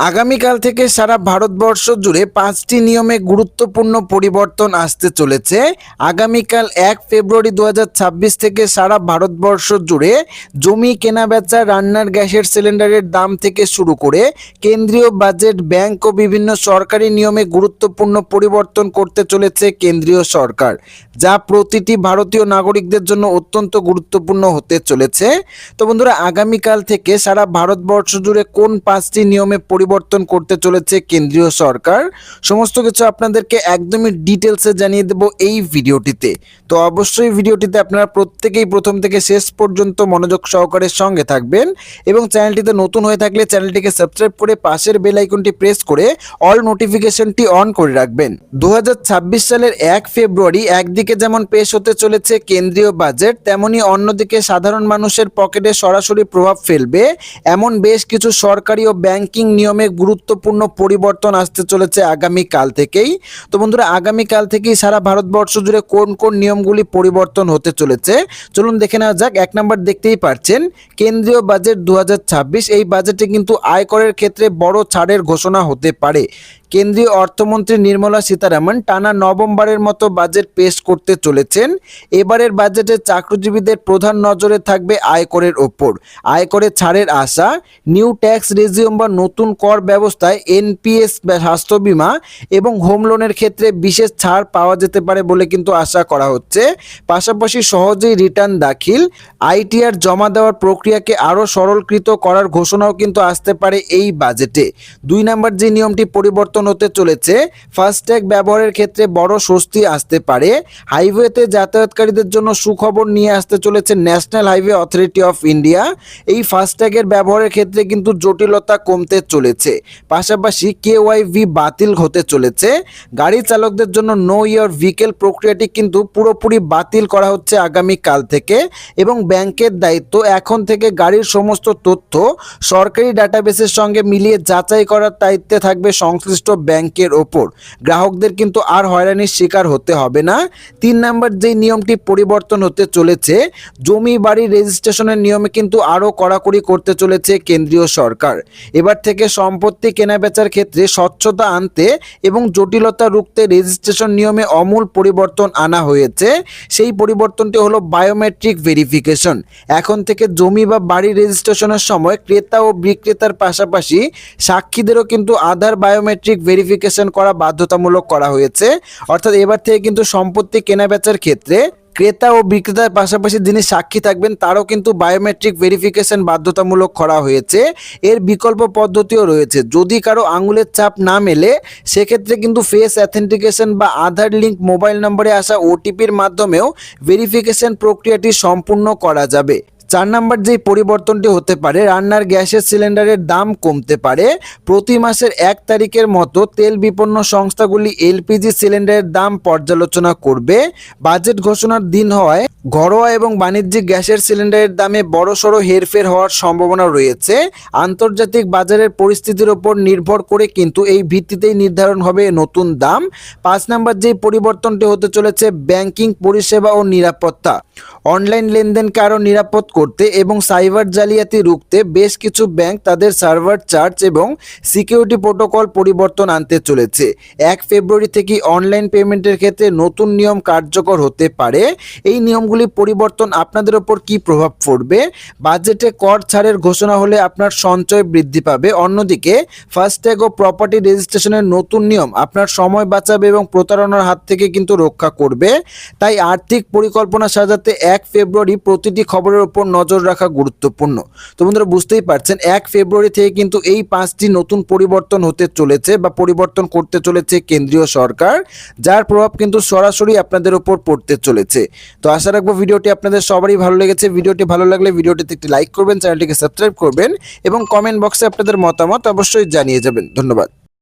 আগামীকাল থেকে সারা ভারতবর্ষ জুড়ে পাঁচটি নিয়মে গুরুত্বপূর্ণ পরিবর্তন আসতে চলেছে। আগামীকাল এক ফেব্রুয়ারি দু হাজার ছাব্বিশ থেকে সারা ভারতবর্ষ জুড়ে জমি কেনাবেচা রান্নার গ্যাসের সিলিন্ডারের দাম থেকে শুরু করে কেন্দ্রীয় বাজেট, ব্যাংক ও বিভিন্ন সরকারি নিয়মে গুরুত্বপূর্ণ পরিবর্তন করতে চলেছে কেন্দ্রীয় সরকার, যা প্রতিটি ভারতীয় নাগরিকদের জন্য অত্যন্ত গুরুত্বপূর্ণ হতে চলেছে। তো বন্ধুরা, আগামীকাল থেকে সারা ভারতবর্ষ জুড়ে কোন পাঁচটি নিয়মে পরিবর্তন করতে চলেছে কেন্দ্রীয় সরকার। সমস্ত কিছু আপনাদেরকে একদমই ডিটেলসে জানিয়ে দেব এই ভিডিওটিতে। তো অবশ্যই ভিডিওটিতে আপনারা প্রত্যেকেই প্রথম থেকে শেষ পর্যন্ত মনোযোগ সহকারে সঙ্গে থাকবেন এবং চ্যানেলটিতে নতুন হয়ে থাকলে চ্যানেলটিকে সাবস্ক্রাইব করে পাশের বেল আইকনটি প্রেস করে অল নোটিফিকেশনটি অন করে রাখবেন। দু হাজার ছাব্বিশ সালের এক ফেব্রুয়ারি একদিকে যেমন পেশ হতে চলেছে কেন্দ্রীয় বাজেট, তেমনি অন্যদিকে সাধারণ মানুষের পকেটে সরাসরি প্রভাব ফেলবে। এমন বেশ কিছু সরকারি ও ব্যাংকিং নিয়মে গুরুত্বপূর্ণ পরিবর্তন আসতে চলেছে আগামী কাল থেকেই। তো বন্ধুরা আগামী কাল থেকেই সারা ভারতবর্ষ জুড়ে কোন কোন নিয়মগুলি পরিবর্তন হতে চলেছে? চলুন দেখে নেওয়া যাক। এক নম্বর দেখতেই পারছেন, কেন্দ্রীয় বাজেট দু হাজার ছাব্বিশ, এই বাজেটে কিন্তু আয়করের ক্ষেত্রে বড় ছাড়ের ঘোষণা হতে পারে। কেন্দ্রীয় অর্থমন্ত্রী নির্মলা সীতারামন টানা নভেম্বরের মতো বাজেট পেশ করতে চলেছেন। এবারের বাজেটে চাকরিজীবীদের প্রধান নজরে থাকবে আয়করের ওপর। আয়করের ছাড়ের আশা, নিউ ট্যাক্স রেজিউম বা নতুন কর ব্যবস্থায় এনপিএস স্বাস্থ্য বীমা এবং হোম লোনের ক্ষেত্রে বিশেষ ছাড় পাওয়া যেতে পারে বলে কিন্তু আশা করা হচ্ছে। পাশাপাশি সহজেই রিটার্ন দাখিল, আইটিআর জমা দেওয়ার প্রক্রিয়াকে আরও সরলকৃত করার ঘোষণাও কিন্তু আসতে পারে এই বাজেটে। দুই নম্বর যে নিয়মটি পরিবর্তন হতে চলেছে। ফাস্ট্যাগ ব্যবহারের ক্ষেত্রে বড় স্বস্তি আসতে পারে। হাইওয়েতে যাতায়াতকারীদের জন্য সুখবর নিয়ে আসতে চলেছে national highway authority of India এই ফাস্ট্যাগের ব্যবহারের ক্ষেত্রে কিন্তু জটিলতা কমতে চলেছে। পাশাপাশি কেওয়াইভি বাতিল হতে চলেছে। গাড়ি চালকদের জন্য নো ইয়ার ভিকেল প্রক্রিয়াটি কিন্তু পুরোপুরি বাতিল করা হচ্ছে আগামী কাল থেকে এবং ব্যাংকের দায়িত্ব এখন থেকে গাড়ির সমস্ত তথ্য সরকারি ডাটাবেসের সঙ্গে মিলিয়ে যাচাই করার দায়িত্বে থাকবে সংশ্লিষ্ট ব্যাংকের ওপর। গ্রাহকদের কিন্তু আর হয়রানির শিকার হতে হবে না। তিন নাম্বার যেই নিয়মটি পরিবর্তন হতে চলেছে, জমি বাড়ি রেজিস্ট্রেশনের নিয়মে কিন্তু আরও কড়াকড়ি করতে চলেছে কেন্দ্রীয় সরকার। এবার থেকে সম্পত্তি কেনাবেচার ক্ষেত্রে স্বচ্ছতা আনতে এবং জটিলতা রুখতে রেজিস্ট্রেশন নিয়মে অমূল পরিবর্তন আনা হয়েছে। সেই পরিবর্তনটি হলো বায়োমেট্রিক ভেরিফিকেশন। এখন থেকে জমি বা বাড়ি রেজিস্ট্রেশনের সময় ক্রেতা ও বিক্রেতার পাশাপাশি সাক্ষীদেরও কিন্তু আধার বায়োমেট্রিক ভেরিফিকেশন করা বাধ্যতামূলক করা হয়েছে। অর্থাৎ এবার থেকে কিন্তু সম্পত্তি কেনাবেচার ক্ষেত্রে ক্রেতা ও বিক্রেতার পাশাপাশি যিনি সাক্ষী থাকবেন, তারও কিন্তু বায়োমেট্রিক ভেরিফিকেশন বাধ্যতামূলক করা হয়েছে। এর বিকল্প পদ্ধতিও রয়েছে। যদি কারও আঙুলের চাপ না মেলে, সেক্ষেত্রে কিন্তু ফেস অ্যাথেন্টিকেশন বা আধার লিঙ্ক মোবাইল নম্বরে আসা ওটিপির মাধ্যমেও ভেরিফিকেশন প্রক্রিয়াটি সম্পূর্ণ করা যাবে। চার নাম্বার যেই পরিবর্তনটি হতে পারে, রান্নার গ্যাসের সিলিন্ডারের দাম কমতে পারে। প্রতি মাসের এক তারিখের মতো তেল বিপন্ন সংস্থাগুলি এলপিজি সিলিন্ডারের দাম পর্যালোচনা করবে। বাজেট ঘোষণার দিন হওয়ায় ঘরোয়া এবং বাণিজ্যিক গ্যাসের সিলিন্ডারের দামে বড়সড় হেরফের হওয়ার সম্ভাবনা রয়েছে। আন্তর্জাতিক বাজারের পরিস্থিতির ওপর নির্ভর করে কিন্তু এই ভিত্তিতেই নির্ধারণ হবে নতুন দাম। পাঁচ নাম্বার যেই পরিবর্তনটি হতে চলেছে, ব্যাংকিং পরিষেবা ও নিরাপত্তা। অনলাইন লেনদেনকে আরও নিরাপদ করতে এবং সাইবার জালিয়াতি রুখতে বেশ কিছু ব্যাংক তাদের সার্ভার চার্জ এবং সিকিউরিটি প্রোটোকল পরিবর্তন আনতে চলেছে। এক ফেব্রুয়ারি থেকে অনলাইন পেমেন্টের ক্ষেত্রে নতুন নিয়ম কার্যকর হতে পারে। এই নিয়মগুলি পরিবর্তন আপনাদের ওপর কি প্রভাব পড়বে? বাজেটে কর ছাড়ের ঘোষণা হলে আপনার সঞ্চয় বৃদ্ধি পাবে। অন্যদিকে, ফাস্ট্যাগ ও প্রপার্টি রেজিস্ট্রেশনের নতুন নিয়ম আপনার সময় বাঁচাবে এবং প্রতারণার হাত থেকে কিন্তু রক্ষা করবে। তাই আর্থিক পরিকল্পনা সাজাতে এক ফেব্রুয়ারি প্রতিটি খবরের ওপর নজর রাখা গুরুত্বপূর্ণ। তো বন্ধুরা, বুঝতেই পারছেন, এক ফেব্রুয়ারি থেকে কিন্তু এই পাঁচটি নতুন পরিবর্তন হতে চলেছে বা পরিবর্তন করতে চলেছে কেন্দ্রীয় সরকার, যার প্রভাব কিন্তু সরাসরি আপনাদের ওপর পড়তে চলেছে। তো আশা রাখব ভিডিওটি আপনাদের সবারই ভালো লেগেছে। ভিডিওটি ভালো লাগলে ভিডিওটিতে একটি লাইক করবেন, চ্যানেলটিকে সাবস্ক্রাইব করবেন এবং কমেন্ট বক্সে আপনাদের মতামত অবশ্যই জানিয়ে যাবেন। ধন্যবাদ।